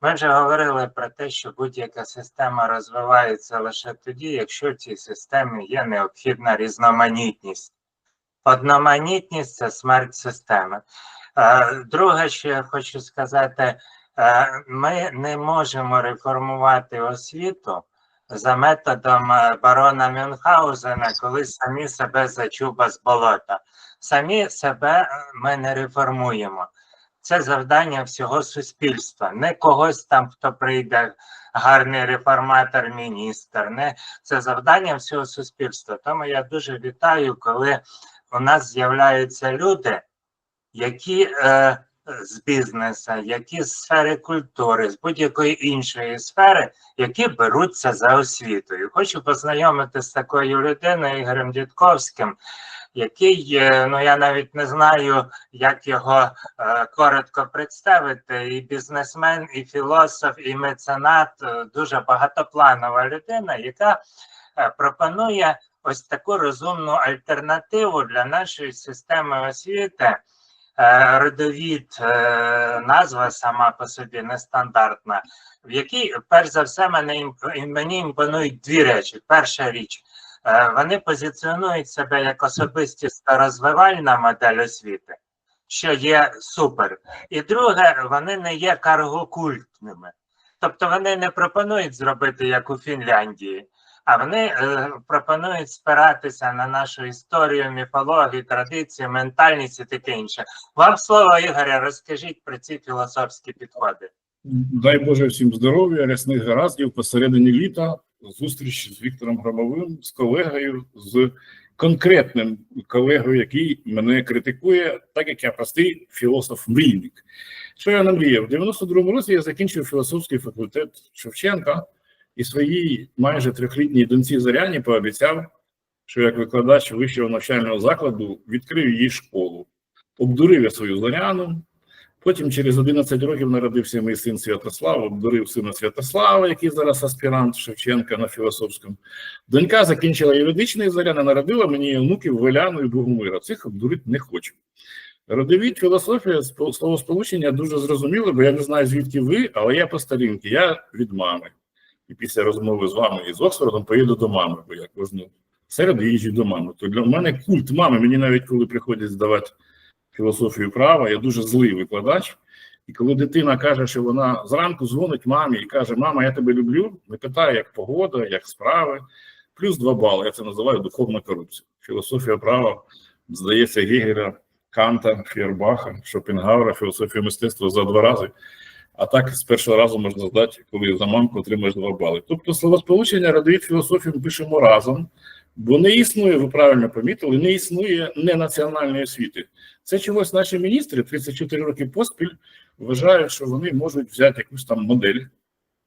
Ми вже говорили про те, що будь-яка система розвивається лише тоді, якщо в цій системі є необхідна різноманітність. Одноманітність це смерть системи. Е, Друге, що я хочу сказати, е, ми не можемо реформувати освіту за методом е, барона Мюнхгаузена, коли самі себе за чуба з болота. Самі себе ми не реформуємо. Це завдання всього суспільства, не когось там, хто прийде, гарний реформатор, міністр. Не це завдання всього суспільства. Тому я дуже вітаю, коли у нас з'являються люди, які е, з бізнесу, які з сфери культури, з будь-якої іншої сфери, які беруться за освітою. Хочу познайомити з такою людиною Ігорем Дідковським, який, е, ну я навіть не знаю, як його е, коротко представити. І бізнесмен, і філософ, і меценат, е, дуже багатопланова людина, яка пропонує ось таку розумну альтернативу для нашої системи освіти. Родовід, назва сама по собі нестандартна, в якій, перш за все, мене мені імпонують дві речі. Перша річ, вони позиціонують себе як особистісно розвивальна модель освіти, що є супер. І друге, вони не є каргокультними. Тобто вони не пропонують зробити як у Фінляндії, а вони е, пропонують спиратися на нашу історію, міфологію, традиції, ментальність і таке інше. Вам слово, Ігоря, розкажіть про ці філософські підходи. Дай Боже всім здоров'я, рясних гараздів посередині літа. Зустріч з Віктором Громовим, з колегою, з конкретним колегою, який мене критикує, так як я простий філософ-мрійник. Що я намріяв? В 92-му році я закінчив філософський факультет Шевченка і своїй майже трьохлітній доньці Заряні пообіцяв, що як викладач вищого навчального закладу відкрив її школу. Обдурив я свою Заряну, Потім через 11 років народився мій син Святослав, обдурив сина Святослава, який зараз аспірант Шевченка на філософському. Донька закінчила юридичний заряд, народила мені онуків Веляну і Богомира. Цих обдурити не хочу. Родовід філософія спо- словосполучення дуже зрозуміло, бо я не знаю, звідки ви, але я по старінки, я від мами. І після розмови з вами і з Оксфордом поїду до мами, бо я кожну середу їжджу до мами. То для мене культ мами. Мені навіть коли приходять здавати філософію права, я дуже злий викладач. І коли дитина каже, що вона зранку дзвонить мамі і каже: Мама, я тебе люблю, не питає, як погода, як справи, плюс два бали. Я це називаю духовна корупція. Філософія права, здається, Гегера, Канта, Фєрбаха, Шопенгауера, філософія мистецтва за два рази. А так з першого разу можна здати, коли за мамку отримаєш два бали. Тобто словосполучення родовід філософію ми пишемо разом, бо не існує, ви правильно помітили, не існує ненаціональної освіти. Це чогось наші міністри 34 роки поспіль вважають, що вони можуть взяти якусь там модель,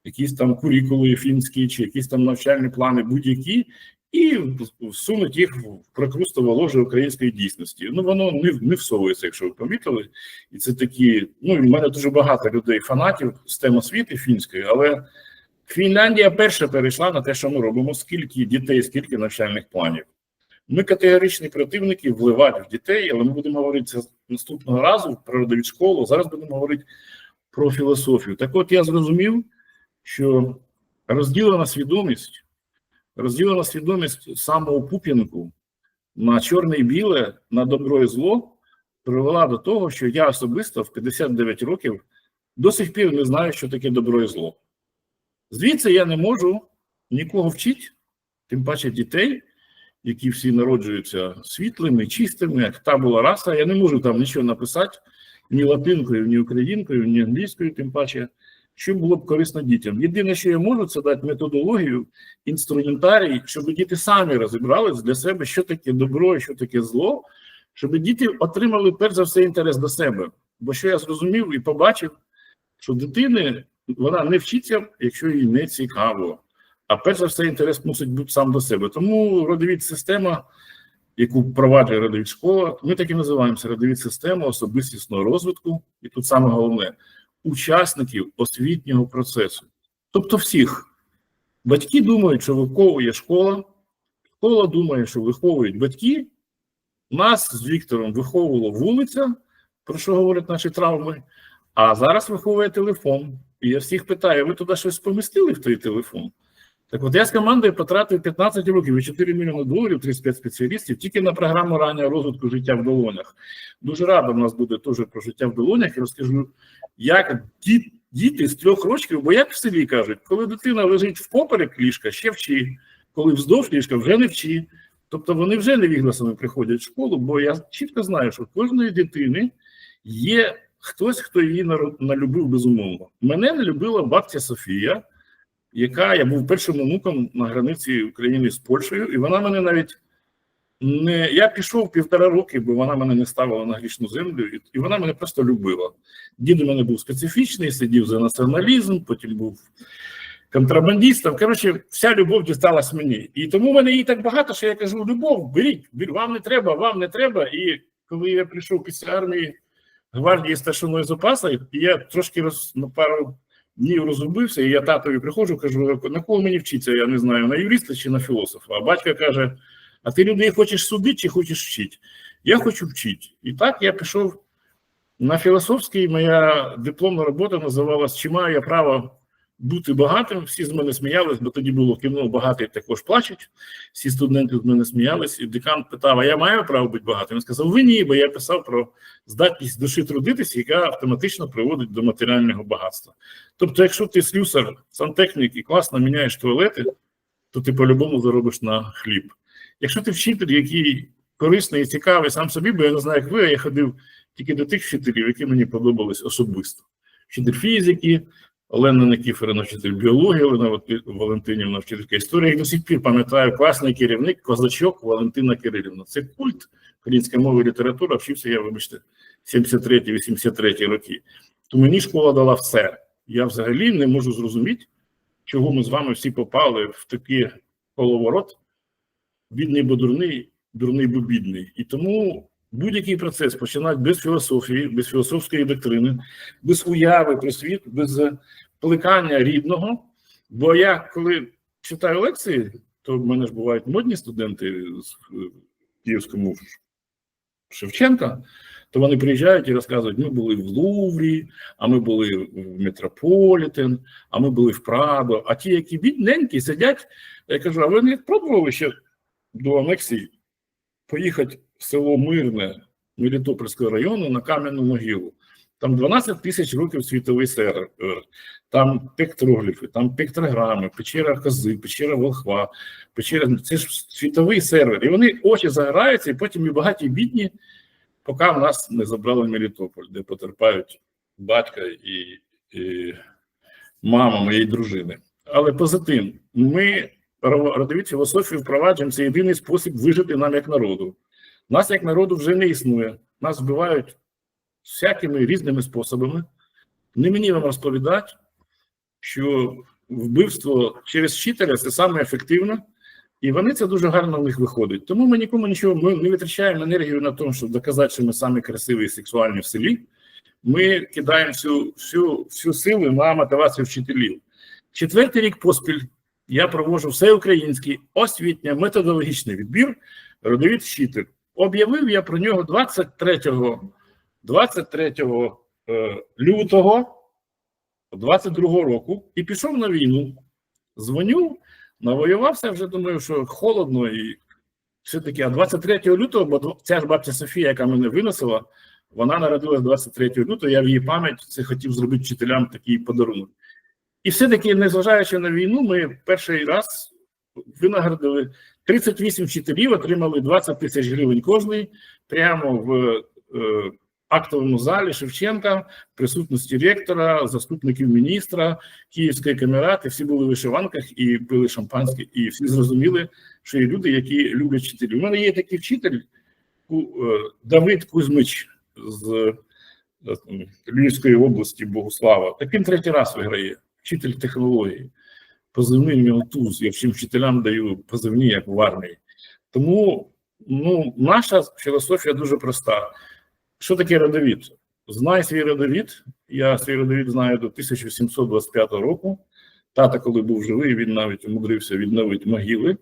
якісь там курікули фінські чи якісь там навчальні плани будь-які, і всунуть їх в прокрустове ложе української дійсності. Ну воно не, не всовується, якщо ви помітили. І це такі. Ну в мене дуже багато людей, фанатів з тем освіти фінської, але Фінляндія перша перейшла на те, що ми робимо, скільки дітей, скільки навчальних планів. Ми категоричні противники вливати в дітей, але ми будемо говорити це наступного разу про школу. Зараз будемо говорити про філософію. Так от я зрозумів, що розділена свідомість, розділена свідомість самого Пупінку на чорне і біле, на добро і зло привела до того, що я особисто в 59 років до сих пір не знаю, що таке добро і зло. Звідси я не можу нікого вчити, тим паче дітей які всі народжуються світлими, чистими, як та була раса. Я не можу там нічого написати ні латинкою, ні українкою, ні англійською, тим паче, що було б корисно дітям. Єдине, що я можу, це дати методологію, інструментарій, щоб діти самі розібрались для себе, що таке добро що таке зло, щоб діти отримали перш за все інтерес до себе. Бо що я зрозумів і побачив, що дитини вона не вчиться, якщо їй не цікаво. А перш за все, інтерес мусить бути сам до себе. Тому родовід система, яку впроваджує родовід школа, ми так і називаємося родовід система особистісного розвитку, і тут саме головне учасників освітнього процесу. Тобто всіх. Батьки думають, що виховує школа, школа думає, що виховують батьки. Нас з Віктором виховувала вулиця, про що говорять наші травми, а зараз виховує телефон. І я всіх питаю: ви туди щось помістили в той телефон? Так от я з командою потратив 15 років і 4 мільйони доларів, 35 спеціалістів тільки на програму раннього розвитку життя в долонях. Дуже радо в нас буде теж про життя в долонях. І розкажу, як ді- діти з трьох років, бо як в селі кажуть, коли дитина лежить в поперек ліжка, ще вчи, коли вздовж ліжка вже не вчи. Тобто вони вже невігласами приходять в школу, бо я чітко знаю, що в кожної дитини є хтось, хто її налюбив безумовно. Мене не любила бабця Софія, яка я був першим онуком на границі України з Польщею, і вона мене навіть не я пішов півтора роки, бо вона мене не ставила на грішну землю, і, вона мене просто любила. Дід у мене був специфічний, сидів за націоналізм, потім був контрабандистом. Коротше, вся любов дісталась мені. І тому в мене її так багато, що я кажу: любов, беріть, бер- вам не треба, вам не треба. І коли я прийшов після армії гвардії старшиною запасу, і я трошки роз, на пару днів розгубився, і я татові приходжу, кажу, на кого мені вчитися, я не знаю, на юриста чи на філософа. А батько каже: А ти людей хочеш судити чи хочеш вчити? Я хочу вчити. І так я пішов на філософський. Моя дипломна робота називалась Чи маю я право бути багатим? Всі з мене сміялись, бо тоді було кіно багатий також плачуть. Всі студенти з мене сміялись, і декан питав: А я маю право бути багатим? Він сказав: Ви ні, бо я писав про здатність душі трудитися, яка автоматично приводить до матеріального багатства. Тобто, якщо ти слюсар, сантехнік і класно міняєш туалети, то ти по-любому заробиш на хліб. Якщо ти вчитель, який корисний і цікавий сам собі, бо я не знаю, як ви, я ходив тільки до тих вчителів, які мені подобались особисто. Вчитель фізики, Олена Никіфорівна, вчитель біології, Олена Валентинівна, вчителька історії. Я до сих пір пам'ятаю класний керівник, козачок Валентина Кирилівна. Це культ української мови і літератури. Вчився я, вибачте, 73-83 роки. То мені школа дала все. Я взагалі не можу зрозуміти, чого ми з вами всі попали в такий коловорот. Бідний бо дурний, дурний бо бідний. І тому будь-який процес починати без філософії, без філософської доктрини, без уяви про світ, без плекання рідного. Бо я коли читаю лекції, то в мене ж бувають модні студенти з е, Київському Шевченка, то вони приїжджають і розказують: ми були в Луврі, а ми були в Метрополітен, а ми були в Прадо. А ті, які бідненькі, сидять, я кажу: а ви не пробували ще до анексії поїхати село Мирне Мелітопольського району на кам'яну могилу? Там 12 тисяч років світовий сервер, там пектрогліфи, там пектрограми, печера кози, печера волхва, печера це ж світовий сервер. І вони очі загораються, і потім і багаті і бідні, поки в нас не забрали Мелітополь, де потерпають батька і, і мама моєї дружини. Але позитив. Ми ро- родові філософію впроваджуємо. Це єдиний спосіб вижити нам як народу. Нас як народу вже не існує. Нас вбивають всякими різними способами. Не мені вам розповідати, що вбивство через вчителя це саме ефективно, і вони це дуже гарно в них виходить. Тому ми нікому нічого ми не витрачаємо енергію на тому, щоб доказати, що ми самі красиві і сексуальні в селі. Ми кидаємо всю, всю, всю силу на мотивацію вчителів. Четвертий рік поспіль я проводжу всеукраїнський освітньо-методологічний відбір родовід вчитель. Об'явив я про нього 23 23 е, лютого 22 року і пішов на війну. Дзвоню, навоювався, вже думаю, що холодно і все таки. А 23 лютого, бо ця ж бабця Софія, яка мене виносила, вона народилась 23 лютого. Я в її пам'ять це хотів зробити вчителям такий подарунок. І все-таки, незважаючи на війну, ми перший раз винагородили 38 вчителів, отримали 20 тисяч гривень кожний прямо в е, актовому залі Шевченка, присутності ректора, заступників міністра, Київської камерати. Всі були в вишиванках і пили шампанське, і всі зрозуміли, що є люди, які люблять вчителів. У мене є такий вчитель е, Давид Кузьмич з е, Львівської області Богуслава. Так він третій раз виграє. Вчитель технології. Позивний в нього. Я всім вчителям даю позивні, як в армії. Тому ну, наша філософія дуже проста. Що таке родовід? Знай свій родовід. Я свій родовід знаю до 1725 року. Тата, коли був живий, він навіть умудрився відновити могили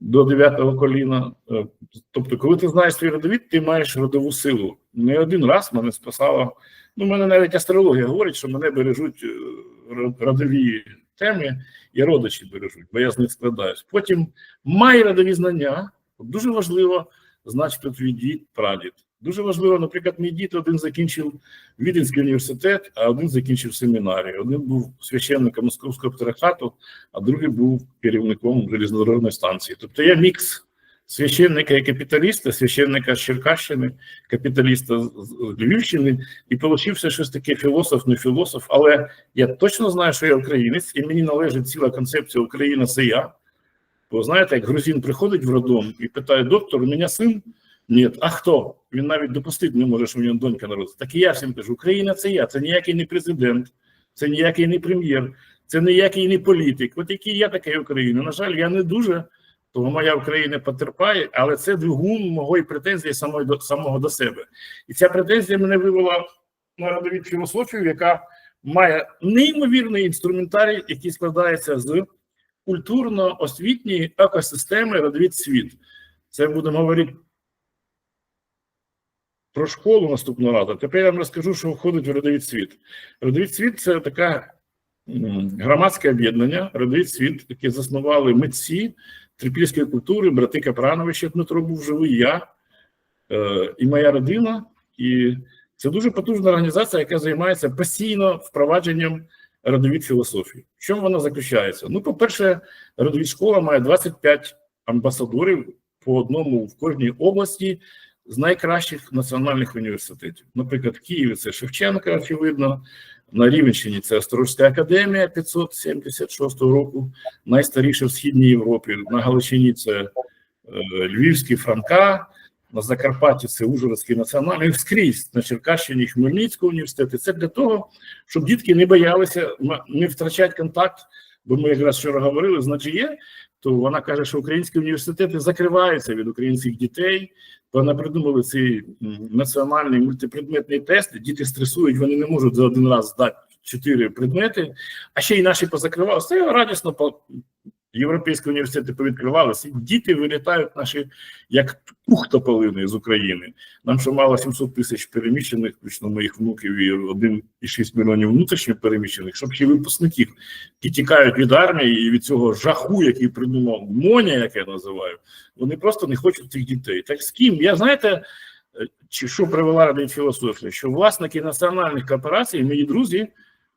до 9 коліна. Е, Тобто, коли ти знаєш свій родовід, ти маєш родову силу. Не один раз мене спасала Ну, мене навіть астрологія говорить, що мене бережуть е, родові теми і родичі бережуть, бо я з них складаюсь. Потім має родові знання. Дуже важливо значить, хто твій дід, прадід. Дуже важливо, наприклад, мій дід один закінчив Віденський університет, а один закінчив семінарію. Один був священником Московського патріархату, а другий був керівником железнодорожної станції. Тобто я мікс священника і капіталіста, священника з Черкащини, капіталіста з Львівщини, і получився щось таке філософ, не філософ. Але я точно знаю, що я українець, і мені належить ціла концепція Україна це я. Бо знаєте, як грузин приходить в роддом і питає: доктор, у мене син? Ні, а хто? Він навіть допустити не може, що в нього донька народиться. Так і я всім кажу: Україна це я, це ніякий не президент, це ніякий не прем'єр, це ніякий не політик. От який я такий Україна. На жаль, я не дуже, тому моя Україна потерпає, але це двигун моєї претензії самої до самого до себе. І ця претензія мене вивела на родовід філософію, яка має неймовірний інструментарій, який складається з культурно-освітньої екосистеми родовід світ. Це будемо говорити про школу наступного разу. Тепер я вам розкажу, що входить в родовід світ. Родовід світ це така громадське об'єднання, родовід світ, яке заснували митці трипільської культури, брати Капрановича, Дмитро був живий, я е, і моя родина. І це дуже потужна організація, яка займається постійно впровадженням родовід філософії. В чому вона заключається? Ну, по-перше, родовід школа має 25 амбасадорів по одному в кожній області з найкращих національних університетів. Наприклад, в Києві це Шевченка, очевидно. На Рівенщині це Острозька академія 576 року, найстаріша в Східній Європі. На Галичині це е, Львівський Франка, на Закарпатті це Ужгородський національний, скрізь на Черкащині Хмельницького університету. Це для того, щоб дітки не боялися не втрачати контакт. Бо ми якраз вчора говорили з Наджіє, то вона каже, що українські університети закриваються від українських дітей. Вона придумали цей національний мультипредметний тест. Діти стресують, вони не можуть за один раз здати чотири предмети, а ще й наші позакривали. Це радісно європейські університети повідкривалися. Діти вилітають наші як пух тополини з України. Нам що мало 700 тисяч переміщених, включно моїх внуків і 1,6 мільйонів внутрішньо переміщених, щоб ще випускників, які тікають від армії і від цього жаху, який придумав Моня, як я називаю, вони просто не хочуть цих дітей. Так з ким? Я знаєте, що привела ради філософія, що власники національних корпорацій, мої друзі,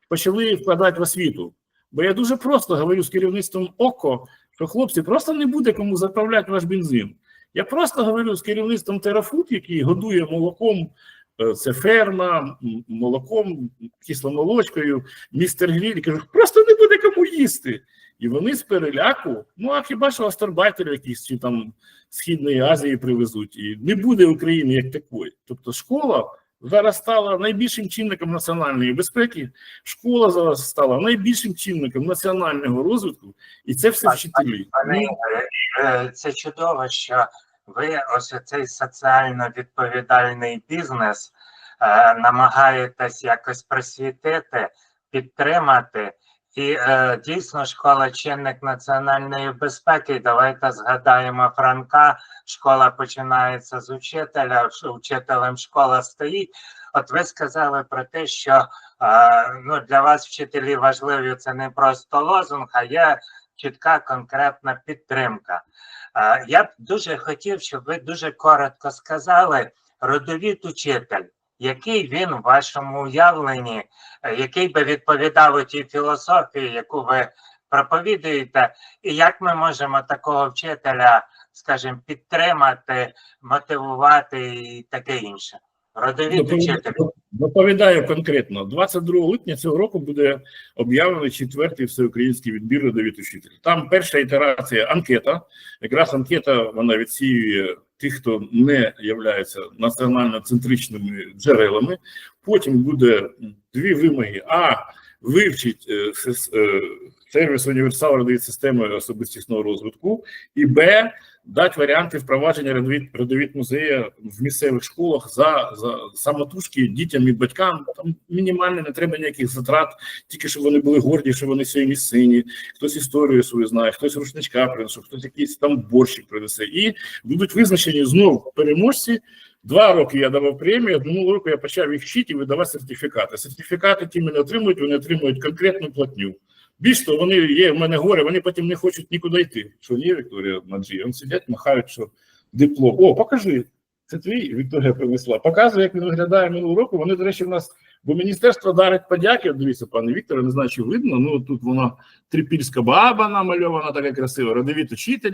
почали вкладати в освіту. Бо я дуже просто говорю з керівництвом ОКО, що хлопці просто не буде кому заправляти ваш бензин. Я просто говорю з керівництвом Терафуд, який годує молоком. е, Це ферма, молоком, кисломолочкою, містер Гріль. Кажу, просто не буде кому їсти. І вони з переляку, ну а хіба що астарбайтери якісь чи там Східної Азії привезуть, і не буде України як такої. Тобто школа зараз стала найбільшим чинником національної безпеки, школа зараз стала найбільшим чинником національного розвитку, і це все вчителі. Ну, е, це чудово, що ви ось цей соціально відповідальний бізнес е, намагаєтесь якось просвітити, підтримати. І е, дійсно школа чинник національної безпеки. Давайте згадаємо Франка. Школа починається з учителя. Учителем школа стоїть. От ви сказали про те, що е, ну для вас вчителі важливі це не просто лозунг, а є чітка конкретна підтримка. Е, Я б дуже хотів, щоб ви дуже коротко сказали родовід учитель, який він в вашому уявленні, е, який би відповідав тій філософії, яку ви проповідуєте, і як ми можемо такого вчителя, скажімо, підтримати, мотивувати і таке інше. Родовід учитель. Доповідаю конкретно. 22 липня цього року буде об'явлений четвертий всеукраїнський відбір родовід учителів. Там перша ітерація анкета. Якраз анкета вона відсіює тих, хто не являється національно-центричними джерелами. Потім буде дві вимоги: а вивчить е, е, сервіс універсал родовід системи особистісного розвитку, і б дати варіанти впровадження родовід, музею в місцевих школах за, за самотужки дітям і батькам. Там мінімально не треба ніяких затрат, тільки щоб вони були горді, що вони сьогодні сині, хтось історію свою знає, хтось рушничка принесе, хтось якийсь там борщик принесе. І будуть визначені знов переможці Два роки я давав премію, минулого року я почав їх вчити і видавати сертифікати. Сертифікати ті мене отримують, вони отримують конкретну платню. Більш того, вони є в мене горе, вони потім не хочуть нікуди йти. Що є Вікторія Маджі? Вони сидять, махають, що диплом. О, покажи. Це твій Вікторія принесла. Показує, як він виглядає минулого року. Вони, до речі, в нас, бо міністерство дарить подяки. Дивіться, пане Вікторе, не знаю, чи видно. Ну тут вона трипільська баба намальована, така красива, родовіт учитель.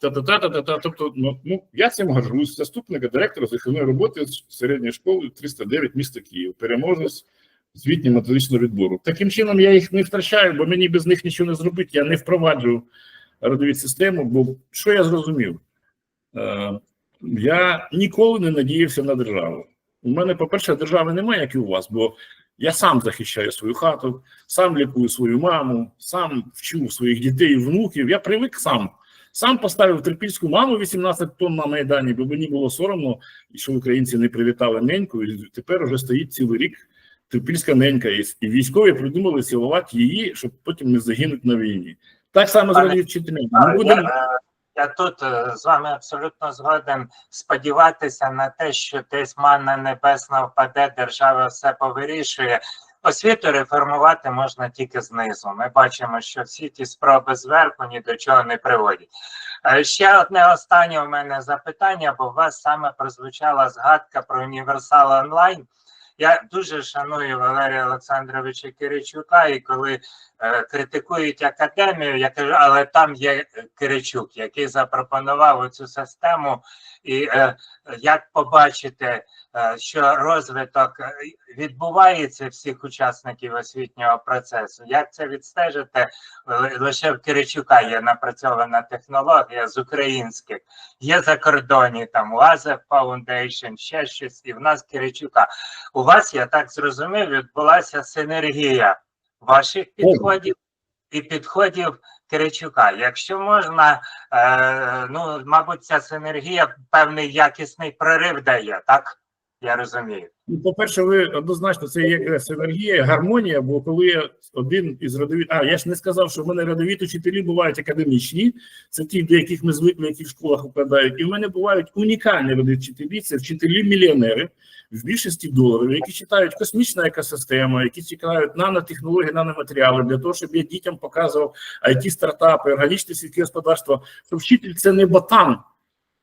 Та-та-та-та-та. Тобто, ну, ну я цим горжусь. Заступника директора захисної роботи середньої школи 309 міста Київ. Переможець звітні методичного відбору. Таким чином я їх не втрачаю, бо мені без них нічого не зробити. Я не впроваджую родові систему, бо що я зрозумів? Е, я ніколи не надіявся на державу. У мене, по-перше, держави немає, як і у вас, бо я сам захищаю свою хату, сам лікую свою маму, сам вчу своїх дітей і внуків. Я привик сам. Сам поставив трипільську маму 18 тонн на Майдані, бо мені було соромно, що українці не привітали неньку, і тепер вже стоїть цілий рік трипільська ненька. І військові придумали силувати її, щоб потім не загинути на війні. Так само зробили Ми будемо Я, е, тут е, з вами абсолютно згоден сподіватися на те, що десь манна небесна впаде, держава все повирішує. Освіту реформувати можна тільки знизу. Ми бачимо, що всі ті спроби зверху ні до чого не приводять. Е, Ще одне останнє у мене запитання, бо у вас саме прозвучала згадка про універсал онлайн. Я дуже шаную Валерія Олександровича Киричука, і коли критикують академію, я кажу, але там є е, Киричук, який запропонував цю систему. І е, як побачити, е, що розвиток е, відбувається всіх учасників освітнього процесу, як це відстежити? Лише в Киричука є напрацьована технологія з українських, є закордонні там УАЗЕ Foundation, ще щось, і в нас Киричука. У вас, я так зрозумів, відбулася синергія ваших підходів і підходів Киричука. Якщо можна, е, ну, мабуть, ця синергія певний якісний прорив дає, так? Я розумію. Ну, по-перше, ви однозначно це є синергія, гармонія, бо коли один із родові... А, я ж не сказав, що в мене родові вчителі бувають академічні, це ті, до яких ми звикли, які в школах викладають. І в мене бувають унікальні родові вчителі, це вчителі-мільйонери в більшості доларів, які читають космічна екосистема, які читають нанотехнології, наноматеріали для того, щоб я дітям показував it стартапи, органічне сільське господарство, що вчитель це не ботан.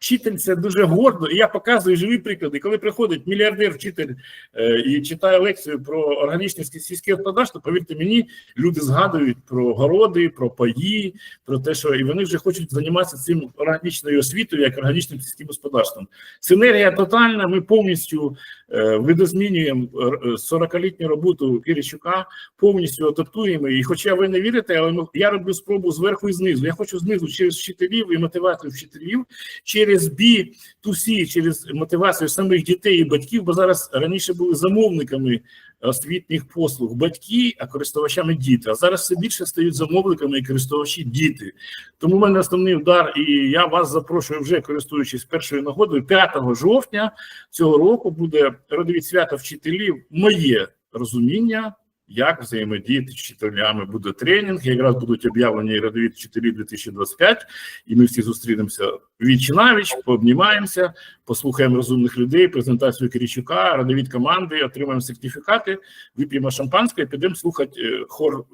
Вчитель це дуже гордо, і я показую живі приклади. Коли приходить мільярдер вчитель е, і читає лекцію про органічне сільське господарство, повірте мені, люди згадують про городи, про паї, про те, що і вони вже хочуть займатися цим органічною освітою, як органічним сільським господарством. Синергія тотальна. Ми повністю видозмінюємо е, 40-літню роботу Киричука, повністю адаптуємо. І хоча ви не вірите, але ми- я роблю спробу зверху і знизу. Я хочу знизу через вчителів і мотивацію вчителів, через B2C, через мотивацію самих дітей і батьків, бо зараз раніше були замовниками освітніх послуг батьки, а користувачами діти. А зараз все більше стають замовниками і користувачі діти. Тому в мене основний удар, і я вас запрошую вже користуючись першою нагодою. 5 жовтня цього року буде родові свята вчителів. Моє розуміння. Як взаємодіяти з вчителями буде тренінг, якраз будуть об'явлені родові вчителі 2025, і ми всі зустрінемося віч навіч, пообнімаємося, послухаємо розумних людей, презентацію Киричука, родовід команди, отримаємо сертифікати, вип'ємо шампанське і підемо слухати е, хор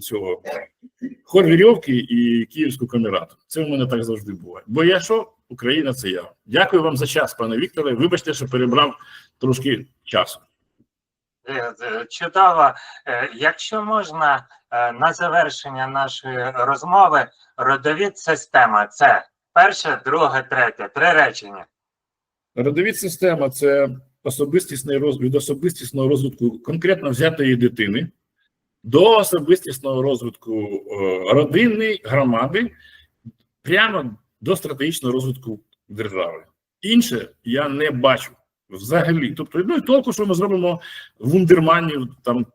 цього хор вірьовки і київську камерату. Це в мене так завжди буває. Бо я що? Україна це я. Дякую вам за час, пане Вікторе. Вибачте, що перебрав трошки часу. Е, е, Чудово. Е, Якщо можна на завершення нашої розмови, родовід система це перше, друге, третє, три речення. Родовід система це особистісний роз... особистісного розвитку конкретно взятої дитини до особистісного розвитку родини, громади, прямо до стратегічного розвитку держави. Інше я не бачу взагалі. Тобто, ну і толку, що ми зробимо вундерманів там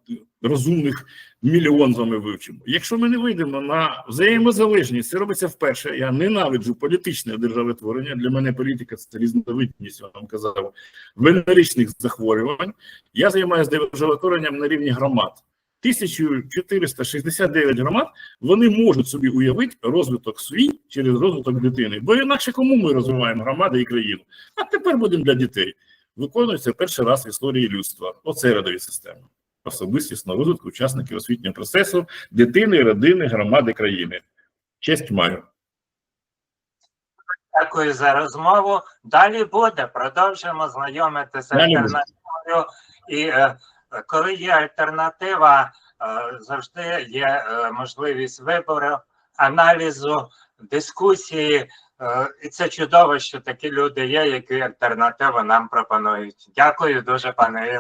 розумних мільйон з вами вивчимо. Якщо ми не вийдемо на взаємозалежність, це робиться вперше. Я ненавиджу політичне державотворення. Для мене політика це різновидність, я вам казав, венеричних захворювань. Я займаюся державотворенням на рівні громад. 1469 громад, вони можуть собі уявити розвиток свій через розвиток дитини. Бо інакше кому ми розвиваємо громади і країну? А тепер будемо для дітей. Виконується перший раз в історії людства. Оце родові системи. Особистісно розвитку учасників освітнього процесу, дитини, родини, громади, країни. Честь маю. Дякую за розмову. Далі буде. Продовжимо знайомитися Далі альтернативою. І е, коли є альтернатива, е, завжди є е, можливість вибору, аналізу, дискусії. Е, і це чудово, що такі люди є, які альтернативу нам пропонують. Дякую дуже, пане.